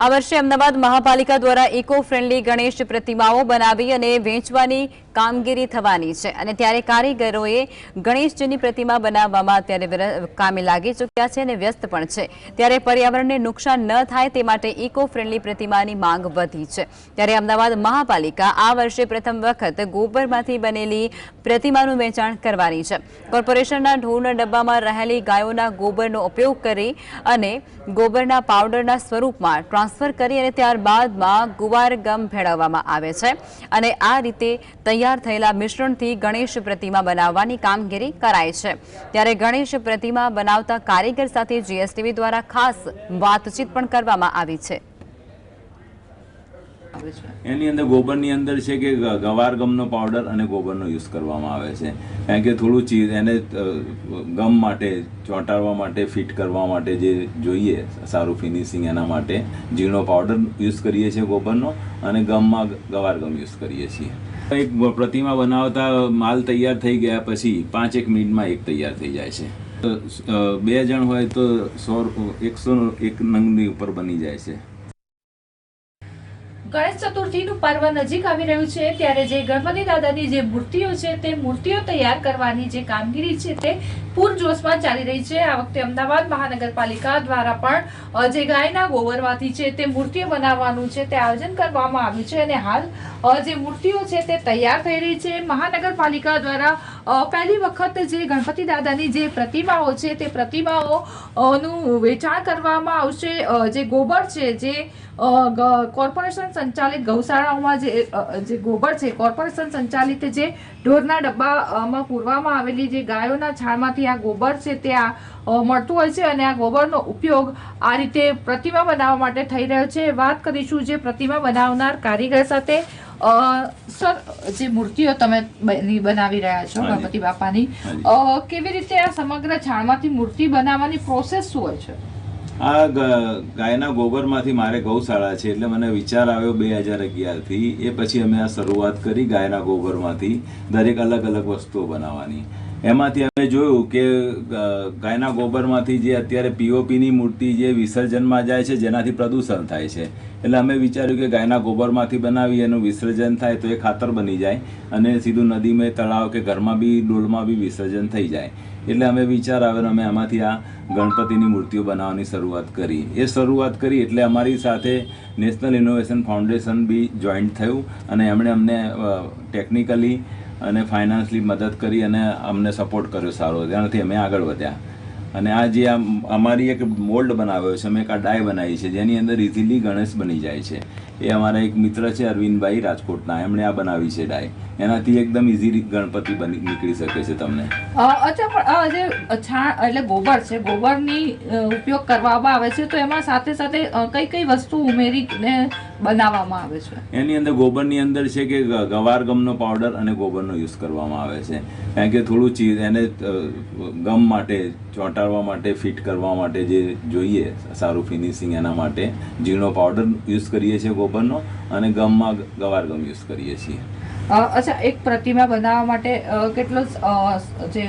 આ વર્ષે અમદાવાદ મહાપાલિકા દ્વારા ઇકો ફ્રેન્ડલી ગણેશ પ્રતિમાઓ બનાવી અને વેચવાની કામગીરી થવાની છે. અને ત્યારે કારીગરોએ ગણેશજીની પ્રતિમા બનાવવામાં અત્યારે કામે લાગી ચૂક્યા છે અને વ્યસ્ત પણ છે. ત્યારે પર્યાવરણને નુકસાન ન થાય તે માટે ઇકો ફ્રેન્ડલી પ્રતિમાની માંગ વધી છે. ત્યારે અમદાવાદ મહાપાલિકા આ વર્ષે પ્રથમ વખત ગોબરમાંથી બનેલી પ્રતિમાનું વેચાણ કરવાની છે. કોર્પોરેશનના ઢોરના ડબ્બામાં રહેલી ગાયોના ગોબરનો ઉપયોગ કરી અને ગોબરના પાવડરના સ્વરૂપમાં ટ્રાન્સફર કરી અને ત્યારબાદમાં ગુવાર, ગમ ભેળવવામાં આવે છે. અને આ રીતે તૈયાર થયેલા મિશ્રણથી ગણેશ પ્રતિમા બનાવવાની કામગીરી કરાય છે. ત્યારે ગણેશ પ્રતિમા બનાવતા કારીગર સાથે જીએસટીવી દ્વારા ખાસ વાતચીત પણ કરવામાં આવી છે. એની અંદર ગોબરની અંદર છે કે ગવાર ગમનો પાવડર અને ગોબરનો યુઝ કરવામાં આવે છે. કારણ કે થોડું ચીજ, એને ગમ માટે, ચોંટાડવા માટે ફિટ કરવા માટે જે જોઈએ, સારું ફિનિશિંગ એના માટે, ઝીણો પાવડર યુઝ કરીએ છીએ ગોબરનો અને ગમમાં ગવાર ગમ યુઝ કરીએ છીએ. એક પ્રતિમા બનાવતા માલ તૈયાર થઈ ગયા પછી પાંચ એક મિનિટમાં એક તૈયાર થઈ જાય છે. બે જણ હોય તો સો એકસો, એક નંગની ઉપર બની જાય છે. ગણેશ ચતુર્થીનું પર્વ નજીક આવી રહ્યું છે, ત્યારે જે ગણપતિ દાદાની જે મૂર્તિઓ છે, તે મૂર્તિઓ તૈયાર કરવાની જે કામગીરી છે, તે પૂરજોશમાં ચાલી રહી છે. આ વખતે અમદાવાદ મહાનગરપાલિકા દ્વારા પણ જે ગાયના ગોબરમાંથી છે, તે મૂર્તિઓ બનાવવાનું છે, તે આયોજન કરવામાં આવ્યું છે અને હાલ જે મૂર્તિઓ છે, તે તૈયાર થઈ રહી છે. મહાનગરપાલિકા દ્વારા પહેલી વખત જે ગણપતિ દાદાની જે પ્રતિમાઓ છે, તે પ્રતિમાઓ નું વેચાણ કરવામાં આવશે. જે ગોબર છે, જે કોર્પોરેશન સંચાલિત ગૌશાળાઓમાં જે જે ગોબર છે, કોર્પોરેશન સંચાલિત જે ઢોરના ડબ્બામાં પૂરવામાં આવેલી જે ગાયોના છાણમાંથી આ ગોબર છે, તે આ મળતું હોય છે અને આ ગોબરનો ઉપયોગ આ રીતે પ્રતિમા બનાવવા માટે થઈ રહ્યો છે. વાત કરીશું જે પ્રતિમા બનાવનાર કારીગર સાથે. સર જે મૂર્તિઓ તમે બનાવી રહ્યા છો. ગણપતિ બાપાની કેવી રીતે આ સમગ્ર છાણમાંથી મૂર્તિ બનાવવાની પ્રોસેસ શું હોય છે? આ ગાયના ગોબરમાંથી મારે ગૌશાળા છે એટલે મને વિચાર આવ્યો બે હજાર અગિયારથી. એ પછી અમે આ શરૂઆત કરી ગાયના ગોબરમાંથી દરેક અલગ અલગ વસ્તુઓ બનાવવાની. એમાંથી અમે જોયું કે ગાયના ગોબરમાંથી જે અત્યારે પીઓપીની મૂર્તિ જે વિસર્જનમાં જાય છે, જેનાથી પ્રદૂષણ થાય છે. એટલે અમે વિચાર્યું કે ગાયના ગોબરમાંથી બનાવી એનું વિસર્જન થાય તો એ ખાતર બની જાય અને સીધું નદીમાં તળાવ કે ઘરમાં બી, ડોલમાં બી વિસર્જન થઈ જાય. એટલે અમે વિચાર આવ્યો અમે આમાંથી આ ગણપતિની મૂર્તિઓ બનાવવાની શરૂઆત કરી. એ શરૂઆત કરી એટલે અમારી સાથે નેશનલ ઇનોવેશન ફાઉન્ડેશન બી જોઈન્ટ થયું અને એમણે અમને ટેકનિકલી અને ફાઇનાન્સલી મદદ કરી અને અમને સપોર્ટ કર્યો સારો. તેનાથી અમે આગળ વધ્યા. અને આ જે આ અમારી એક મોલ્ડ બનાવ્યો છે, અમે એક આ ડાય બનાવી છે, જેની અંદર ઇઝીલી ગણેશ બની જાય છે. એ અમારા એક મિત્ર છે, અરવિંદભાઈ રાજકોટના, એમણે આ બનાવી છે ડાય. એનાથી એકદમ ઇઝી ગણપતિ બની, નીકળી શકે છે તમને. અચ્છા, પણ આ જે છાણ, એટલે ગોબર છે, ગોબરની ઉપયોગ કરવામાં આવે છે, તો એમાં સાથે સાથે કઈ કઈ વસ્તુ ઉમેરીને બનાવવામાં આવે છે. એની અંદર ગોબરની અંદર છે કે ગવાર ગમનો પાવડર અને ગોબરનો યુઝ કરવામાં આવે છે. કારણ કે થોડું ચીજ એને ગમ માટે ચોંટાડવા માટે ફિટ કરવા માટે જે જોઈએ સારું ફિનિશિંગ એના માટે ઝીણો પાવડર યુઝ કરીએ છીએ ગોબરનો અને ગમમાં ગવાર ગમ યુઝ કરીએ છીએ. અચ્છા એક પ્રતિમા બનાવવા માટે કેટલો જે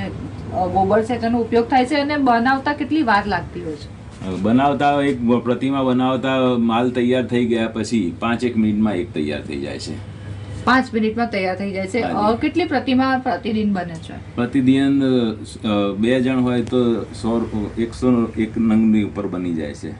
ગોબર છે તેનો ઉપયોગ થાય છે અને બનાવતા કેટલી વાર લાગતી હોય છે? બનાવતા એક પ્રતિમા બનાવતા માલ તૈયાર થઈ ગયા પછી પાંચ એક મિનિટમાં એક તૈયાર થઈ જાય છે. પાંચ મિનિટમાં તૈયાર થઈ જાય છે. કેટલી પ્રતિમા પ્રતિદિન બને છે? પ્રતિદિન બે જણ હોય તો સો એકસો એક નંગની ઉપર બની જાય છે.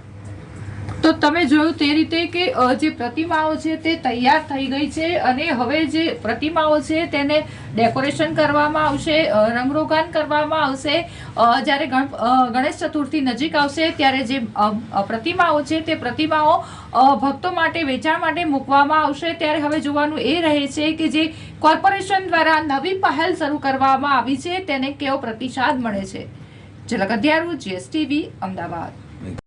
તો તમે જોયું તે રીતે કે જે પ્રતિમાઓ છે તે તૈયાર થઈ ગઈ છે અને હવે જે પ્રતિમાઓ છે તેને ડેકોરેશન કરવામાં આવશે રંગરોગાન કરવામાં આવશે. જ્યારે ગણેશ ચતુર્થી નજીક આવશે ત્યારે જે પ્રતિમાઓ છે તે પ્રતિમાઓ ભક્તો માટે, વેચાણ માટે મૂકવામાં આવશે. ત્યારે હવે જોવાનું એ રહે છે કે જે કોર્પોરેશન દ્વારા નવી પહેલ શરૂ કરવામાં આવી છે, તેને કેવો પ્રતિસાદ મળે છે? ઝલક અધ્યારું જીએસટીવી, અમદાવાદ.